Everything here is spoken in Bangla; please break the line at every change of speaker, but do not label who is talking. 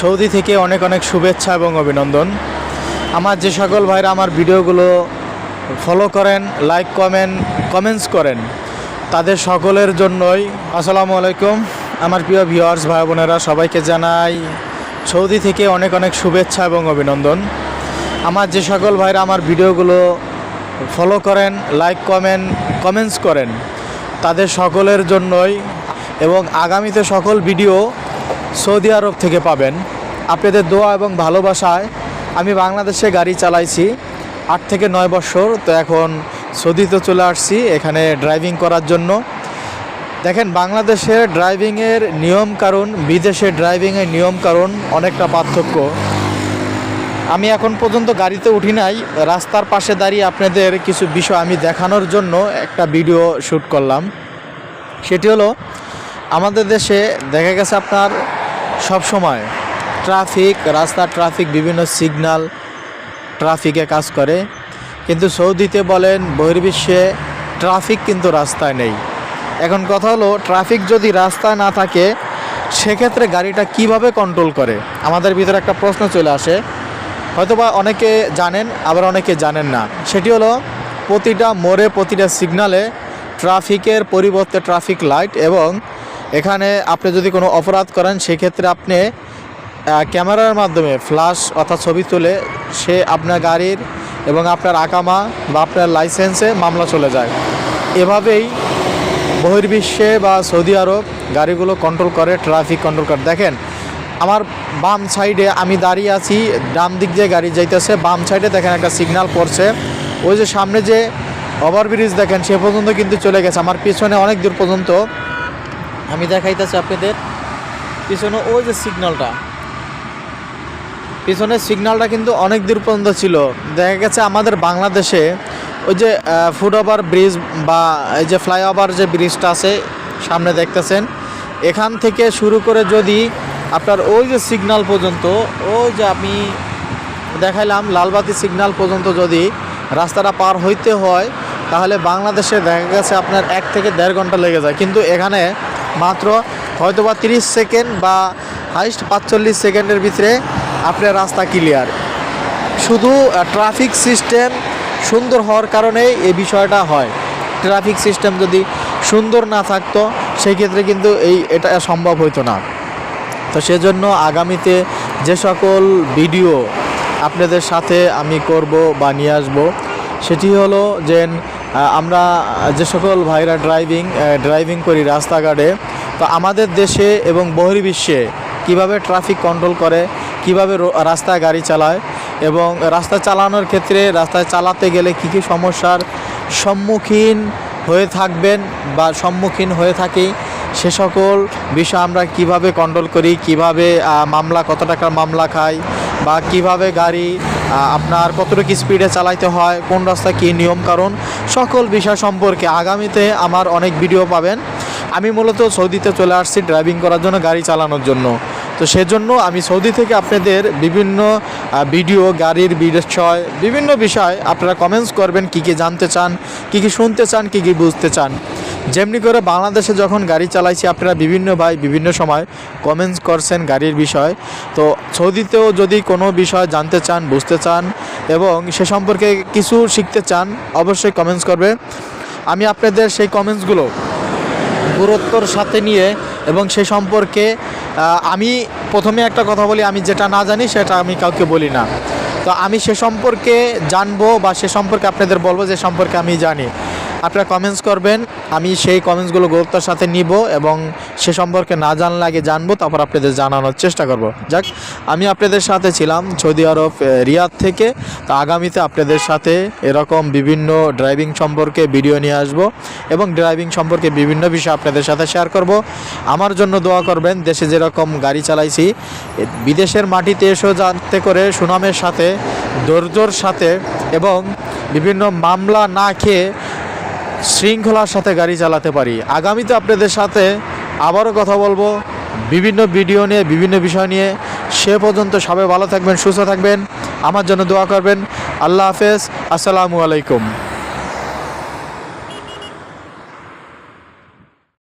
সৌদি থেকে অনেক অনেক শুভেচ্ছা এবং অভিনন্দন। আমার যে সকল ভাইরা আমার ভিডিওগুলো ফলো করেন লাইক কমেন্ট কমেন্টস করেন, তাদের সকলের জন্যই আসসালামু আলাইকুম। আমার প্রিয় ভিওয়ার্স ভাই বোনেরা, সবাইকে জানাই সৌদি থেকে অনেক অনেক শুভেচ্ছা এবং অভিনন্দন। আমার যে সকল ভাইরা আমার ভিডিওগুলো ফলো করেন লাইক কমেন্ট কমেন্টস করেন, তাদের সকলের জন্যই এবং আগামীতে সকল ভিডিও সৌদি আরব থেকে পাবেন। আপনাদের দোয়া এবং ভালোবাসায় আমি বাংলাদেশে গাড়ি চালাইছি আট থেকে নয় বছর। তো এখন সৌদিতে চলে আসছি এখানে ড্রাইভিং করার জন্য। দেখেন, বাংলাদেশের ড্রাইভিংয়ের নিয়ম কারণ, বিদেশের ড্রাইভিংয়ের নিয়ম কারণ অনেকটা পার্থক্য। আমি এখন পর্যন্ত গাড়িতে উঠি নাই। রাস্তার পাশে দাঁড়িয়ে আপনাদের কিছু বিষয় আমি দেখানোর জন্য একটা ভিডিও শ্যুট করলাম। সেটি হলো, আমাদের দেশে দেখা গেছে আপনার সব সময় ট্রাফিক, রাস্তার ট্রাফিক, বিভিন্ন সিগনাল ট্রাফিকে কাজ করে। কিন্তু সৌদিতে বলেন, বহির্বিশ্বে ট্রাফিক কিন্তু রাস্তায় নেই। এখন কথা হলো, ট্রাফিক যদি রাস্তায় না থাকে, সেক্ষেত্রে গাড়িটা কীভাবে কন্ট্রোল করে? আমাদের ভিতরে একটা প্রশ্ন চলে আসে। হয়তোবা অনেকে জানেন, আবার অনেকে জানেন না। সেটি হলো, প্রতিটা মোড়ে, প্রতিটা সিগনালে ট্রাফিকের পরিবর্তে ট্রাফিক লাইট এবং এখানে আপনি যদি কোনো অপরাধ করেন, সেক্ষেত্রে আপনি ক্যামেরার মাধ্যমে ফ্ল্যাশ অর্থাৎ ছবি তুলে সে আপনার গাড়ির এবং আপনার আকামা বা আপনার লাইসেন্সে মামলা চলে যায়। এভাবেই বহির্বিশ্বে বা সৌদি আরব গাড়িগুলো কন্ট্রোল করে ট্রাফিক কন্ট্রোল করে। দেখেন, আমার বাম সাইডে আমি দাঁড়িয়ে আছি, ডান দিক দিয়ে গাড়ি যাইতেছে, বাম সাইডে দেখেন একটা সিগন্যাল পড়ছে। ওই যে সামনে যে ওভারব্রিজ দেখেন, সে পর্যন্ত কিন্তু চলে গেছে। আমার পিছনে অনেক দূর পর্যন্ত আমি দেখাইতেছি আপনাদের। পিছনে ওই যে সিগন্যালটা পিছনের সিগন্যালটা কিন্তু অনেক দূর পর্যন্ত ছিল। দেখা গেছে আমাদের বাংলাদেশে ওই যে ফুট ওভার ব্রিজ বা এই যে ফ্লাইওভার যে ব্রিজটা আছে, সামনে দেখতেছেন। এখান থেকে শুরু করে যদি আপনার ওই যে সিগন্যাল পর্যন্ত, ওই যে আমি দেখাইলাম, লালবাতি সিগন্যাল পর্যন্ত যদি রাস্তাটা পার হইতে হয়, তাহলে বাংলাদেশে দেখা গেছে আপনার এক থেকে দেড় ঘণ্টা লেগে যায়। কিন্তু এখানে মাত্র হয়তো বা তিরিশ সেকেন্ড বা হাইস্ট পাঁচচল্লিশ সেকেন্ডের ভিতরে আপনার রাস্তা ক্লিয়ার শুধু ট্রাফিক সিস্টেম সুন্দর হওয়ার কারণেই এই বিষয়টা হয়। ট্রাফিক সিস্টেম যদি সুন্দর না থাকতো সেই ক্ষেত্রে কিন্তু এই, এটা সম্ভব হতো না। তো সেজন্য আগামীতে যে সকল ভিডিও আপনাদের সাথে আমি করব বা নিয়ে আসব, সেটি হলো যে আমরা যে সকল ভাইরা ড্রাইভিং ড্রাইভিং করি রাস্তাঘাটে, তো আমাদের দেশে এবং বহির্বিশ্বে কীভাবে ট্রাফিক কন্ট্রোল করে, কীভাবে রাস্তায় গাড়ি চালায় এবং রাস্তা চালানোর ক্ষেত্রে রাস্তায় চালাতে গেলে কী কী সমস্যার সম্মুখীন হয়ে থাকবেন বা সম্মুখীন হয়ে থাকি, সে সকল বিষয় আমরা কীভাবে কন্ট্রোল করি, কীভাবে মামলা, কত টাকার মামলা খাই বা কীভাবে গাড়ি আপনার কতটুকু স্পিডে চালাইতে হয়, কোন রাস্তায় কী নিয়ম কারণ, সকল বিষয় সম্পর্কে আগামীতে আমার অনেক ভিডিও পাবেন। আমি মূলত সৌদিতে চলে আসছি ড্রাইভিং করার জন্য, গাড়ি চালানোর জন্য। তো সেজন্য আমি সৌদি থেকে আপনাদের বিভিন্ন ভিডিও গাড়ির বিষয় বিভিন্ন বিষয় আপনারা কমেন্টস করবেন, কী কী জানতে চান, কী কী শুনতে চান, কী কী বুঝতে চান। যেমনি করে বাংলাদেশে যখন গাড়ি চালাইছি, আপনারা বিভিন্ন ভাই বিভিন্ন সময় কমেন্টস করছেন গাড়ির বিষয়। তো সৌদিতেও যদি কোনো বিষয় জানতে চান, বুঝতে চান এবং সে সম্পর্কে কিছু শিখতে চান, অবশ্যই কমেন্টস করবে। আমি আপনাদের সেই কমেন্টসগুলো গুরুত্বর সাথে নিয়ে এবং সে সম্পর্কে আমি প্রথমে একটা কথা বলি, আমি যেটা না জানি সেটা আমি কাউকে বলি না। তো আমি সে সম্পর্কে জানব বা সে সম্পর্কে আপনাদের বলব, যে সম্পর্কে আমি জানি। আপনারা কমেন্টস করবেন, আমি সেই কমেন্টসগুলো গুরুত্বের সাথে নিব এবং সে সম্পর্কে না জানলে আগে জানব, তারপর আপনাদের জানানোর চেষ্টা করব। যাক, আমি আপনাদের সাথে ছিলাম সৌদি আরব রিয়াদ থেকে, তো আগামীতে আপনাদের সাথে এরকম বিভিন্ন ড্রাইভিং সম্পর্কে ভিডিও নিয়ে আসব এবং ড্রাইভিং সম্পর্কে বিভিন্ন বিষয় আপনাদের সাথে শেয়ার করব। আমার জন্য দোয়া করবেন, দেশে যেরকম গাড়ি চালাইছি বিদেশের মাটিতে এসেও যাতে করে সুনামের সাথে, ধৈর্যর সাথে এবং বিভিন্ন মামলা না খেয়ে শৃঙ্খলার সাথে গাড়ি চালাতে পারি। আগামীতে আপনাদের সাথে আবারও কথা বলব। বিভিন্ন ভিডিও নিয়ে, বিভিন্ন বিষয় নিয়ে। সে পর্যন্ত সবাই ভালো থাকবেন, সুস্থ থাকবেন। আমার জন্য দোয়া করবেন। আল্লাহ হাফেজ। আসসালামু আলাইকুম।